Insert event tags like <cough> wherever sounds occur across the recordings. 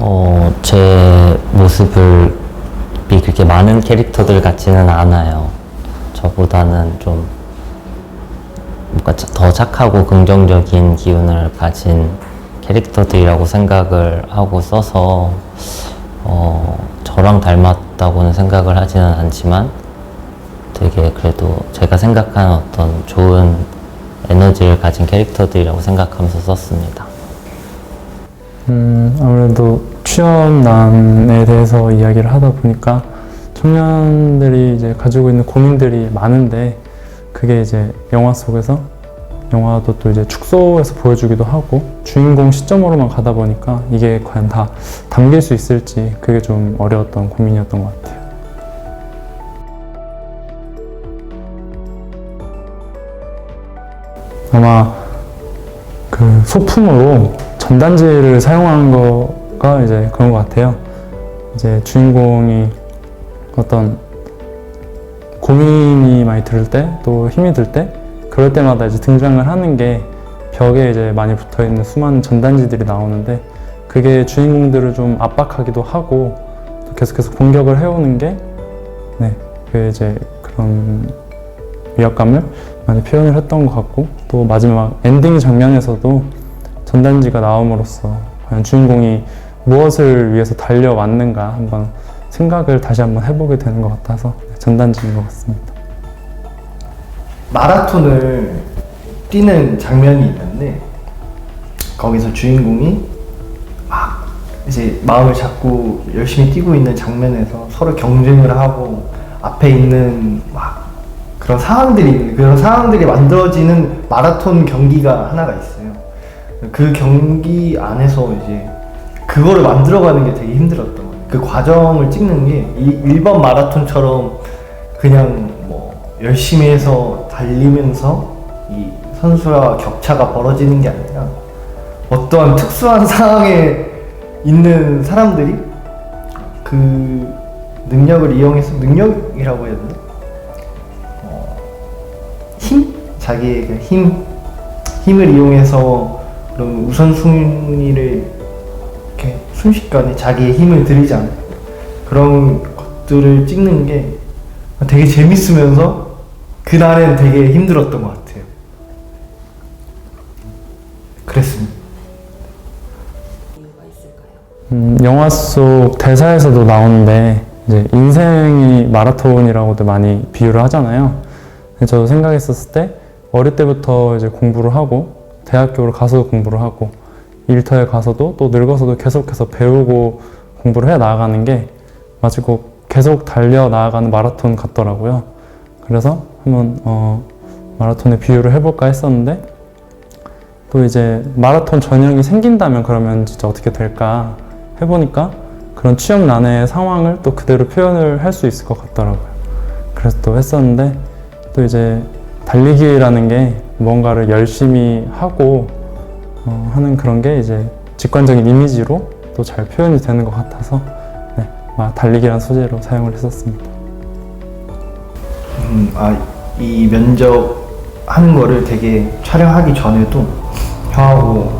어, 제 모습을 이 그렇게 많은 캐릭터들 같지는 않아요. 저보다는 좀 뭔가 차- 더 착하고 긍정적인 기운을 가진 캐릭터들이라고 생각을 하고 써서 어, 저랑 닮았다고는 생각을 하지는 않지만 되게 그래도 제가 생각하는 어떤 좋은 에너지를 가진 캐릭터들이라고 생각하면서 썼습니다. 음, 아무래도 취업난에 대해서 이야기를 하다 보니까 청년들이 이제 가지고 있는 고민들이 많은데 그게 이제 영화 속에서 영화도 또 이제 축소해서 보여주기도 하고 주인공 시점으로만 가다 보니까 이게 과연 다 담길 수 있을지 그게 좀 어려웠던 고민이었던 것 같아요. 아마 그 소품으로 전단지를 사용한 거가 이제 그런 것 같아요. 이제 주인공이 어떤 고민이 많이 들 때, 또 힘이 들 때, 그럴 때마다 이제 등장을 하는 게 벽에 이제 많이 붙어 있는 수많은 전단지들이 나오는데, 그게 주인공들을 좀 압박하기도 하고, 또 계속해서 공격을 해오는 게, 네, 그 이제 그런 위압감을 많이 표현을 했던 것 같고, 또 마지막 엔딩 장면에서도 전단지가 나옴으로써 과연 주인공이 무엇을 위해서 달려왔는가 한번 생각을 다시 한번 해보게 되는 것 같아서 전단지인 것 같습니다. 마라톤을 뛰는 장면이 있는데 거기서 주인공이 막 이제 마음을 잡고 열심히 뛰고 있는 장면에서 서로 경쟁을 하고 앞에 있는 막 그런 상황들이 그런 상황들이 만들어지는 마라톤 경기가 하나가 있어요. 그 경기 안에서 이제 그거를 만들어가는 게 되게 힘들었던 거예요. 그 과정을 찍는 게 이- 일반 마라톤처럼 그냥 뭐 열심히 해서 달리면서 이 선수와 격차가 벌어지는 게 아니라 어떠한 특수한 <laughs> 상황에 있는 사람들이 그 능력을 이용해서 능력이라고 해야 되나? 어, 힘? 자기의 그 힘, 힘을 이용해서 그런 우선순위를 이렇게 순식간에 자기의 힘을 들이지 않고 그런 것들을 찍는 게 되게 재밌으면서 그날엔 되게 힘들었던 것 같아요. 그랬습니다. 음, 영화 속 대사에서도 나오는데 이제 인생이 마라톤이라고도 많이 비유를 하잖아요. 저도 생각했었을 때 어릴 때부터 이제 공부를 하고 대학교를 가서도 공부를 하고 일터에 가서도 또 늙어서도 계속해서 배우고 공부를 해 나가는 게 마치 꼭 계속 달려 나아가는 마라톤 같더라고요. 그래서 한번 어, 마라톤에 비유를 해볼까 했었는데 또 이제 마라톤 전형이 생긴다면 그러면 진짜 어떻게 될까 해보니까 그런 취업난의 상황을 또 그대로 표현을 할 수 있을 것 같더라고요. 그래서 또 했었는데 또 이제 달리기라는 게 뭔가를 열심히 하고 어, 하는 그런 게 이제 직관적인 이미지로 또 잘 표현이 되는 것 같아서 네, 마- 달리기란 소재로 사용을 했었습니다. 음, 아, 이 면접 하는 거를 되게 촬영하기 전에도 형하고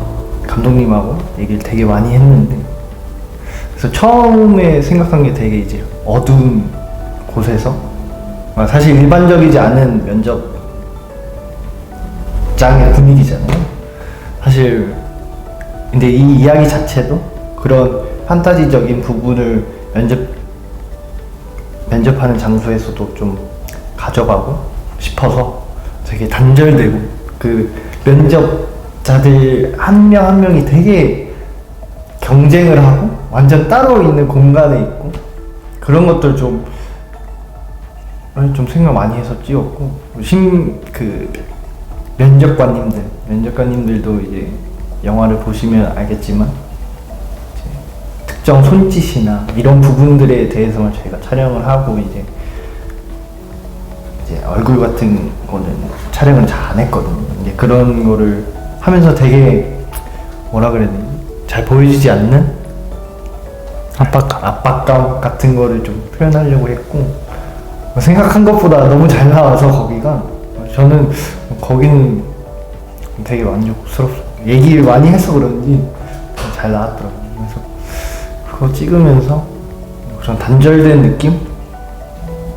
감독님하고 얘기를 되게 많이 했는데 그래서 처음에 생각한 게 되게 이제 어두운 곳에서 아, 사실 일반적이지 않은 면접 장의 분위기잖아요. 사실 근데 이 이야기 자체도 그런 판타지적인 부분을 면접 면접하는 장소에서도 좀 가져가고 싶어서 되게 단절되고 그 면접자들 한 명 한 명이 되게 경쟁을 하고 완전 따로 있는 공간에 있고 그런 것들 좀, 아니, 좀 생각 많이 해서 찍었고 심, 그 면접관님들 면접관님들도 이제 영화를 보시면 알겠지만 특정 손짓이나 이런 부분들에 대해서만 저희가 촬영을 하고 이제 이제 얼굴 같은 거는 촬영을 잘안 했거든요. 이제 그런 거를 하면서 되게 뭐라 그래야 되지? 잘 보여지지 않는 압박감. 압박감 같은 거를 좀 표현하려고 했고 생각한 것보다 너무 잘 나와서 거기가 저는 거기는 되게 만족스럽습니다. 얘기를 많이 해서 그런지 잘 나왔더라고요. 그래서 그거 찍으면서 그런 단절된 느낌?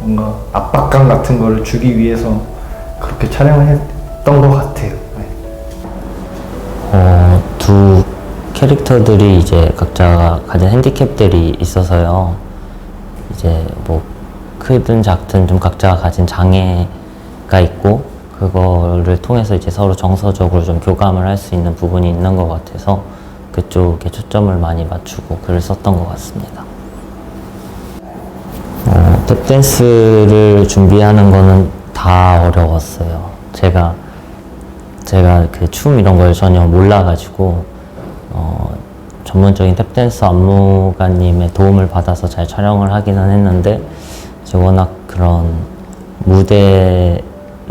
뭔가 압박감 같은 거를 주기 위해서 그렇게 촬영을 했던 것 같아요. 네. 어, 두 캐릭터들이 이제 각자가 가진 핸디캡들이 있어서요. 이제 뭐 크든 작든 좀 각자가 가진 장애 가 있고 그거를 통해서 이제 서로 정서적으로 좀 교감을 할 수 있는 부분이 있는 것 같아서 그쪽에 초점을 많이 맞추고 글을 썼던 것 같습니다. 어, 탭댄스를 준비하는 거는 다 어려웠어요. 제가 제가 그 춤 이런 걸 전혀 몰라가지고 어, 전문적인 탭댄서 안무가님의 도움을 받아서 잘 촬영을 하기는 했는데 워낙 그런 무대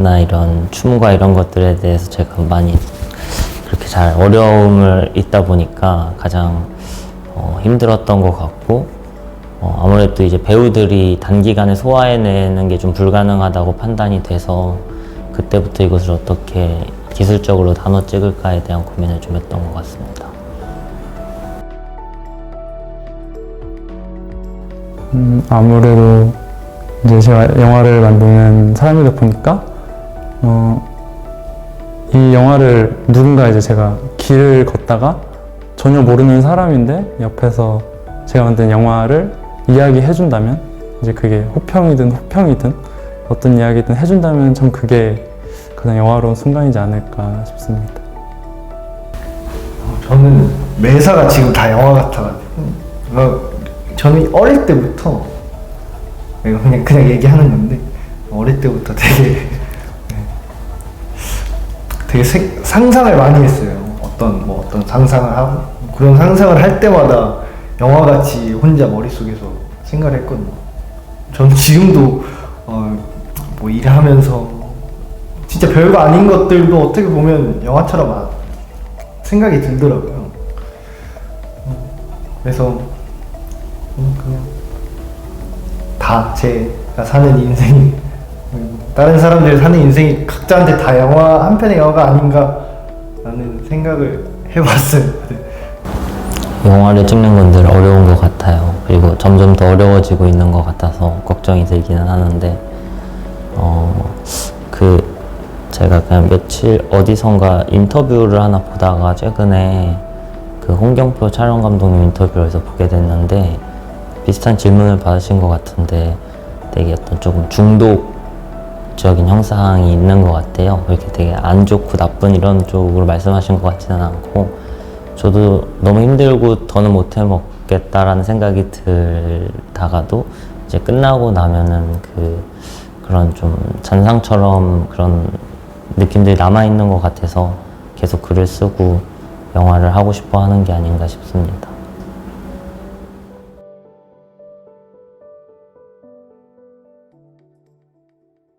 나 이런 춤과 이런 것들에 대해서 제가 많이 그렇게 잘 어려움을 있다 보니까 가장 어, 힘들었던 것 같고 어, 아무래도 이제 배우들이 단기간에 소화해내는 게 좀 불가능하다고 판단이 돼서 그때부터 이것을 어떻게 기술적으로 나눠 찍을까에 대한 고민을 좀 했던 것 같습니다. 음, 아무래도 이제 제가 영화를 만드는 사람이다 보니까 어, 이 영화를 누군가 이제 제가 길을 걷다가 전혀 모르는 사람인데 옆에서 제가 만든 영화를 이야기해 준다면 이제 그게 호평이든 호평이든 어떤 이야기든 해준다면 참 그게 가장 영화로운 순간이지 않을까 싶습니다. 어, 저는 매사가 지금 다 영화 같아가지고 어, 저는 어릴 때부터 그냥 그냥 얘기하는 건데 어릴 때부터 되게 네, 되게 생- 상상을 많이 했어요. 어떤 뭐 어떤 상상을 하고 그런 상상을 할 때마다 영화 같이 혼자 머릿속에서 생각을 했거든요. 저는 지금도 어, 뭐 일하면서 진짜 별거 아닌 것들도 어떻게 보면 영화처럼 아- 생각이 들더라고요. 음, 그래서 음, 그냥 다 제가 사는 인생이 음, 다른 사람들이 사는 인생이 각자한테 다 영화 한 편의 영화가 아닌가라는 생각을 해봤어요. <laughs> 네. 영화를 찍는 건 늘 어려운 것 같아요. 그리고 점점 더 어려워지고 있는 것 같아서 걱정이 들기는 하는데, 어, 그, 제가 그냥 며칠 어디선가 인터뷰를 하나 보다가 최근에 그 홍경표 촬영 감독님 인터뷰를 해서 보게 됐는데, 비슷한 질문을 받으신 것 같은데, 되게 어떤 조금 중독 적인 형상이 있는 것 같아요. 그렇게 되게 안 좋고 나쁜 이런 쪽으로 말씀하신 것 같지는 않고, 저도 너무 힘들고 더는 못 해 먹겠다라는 생각이 들다가도 이제 끝나고 나면은 그 그런 좀 잔상처럼 그런 느낌들이 남아 있는 것 같아서 계속 글을 쓰고 영화를 하고 싶어 하는 게 아닌가 싶습니다.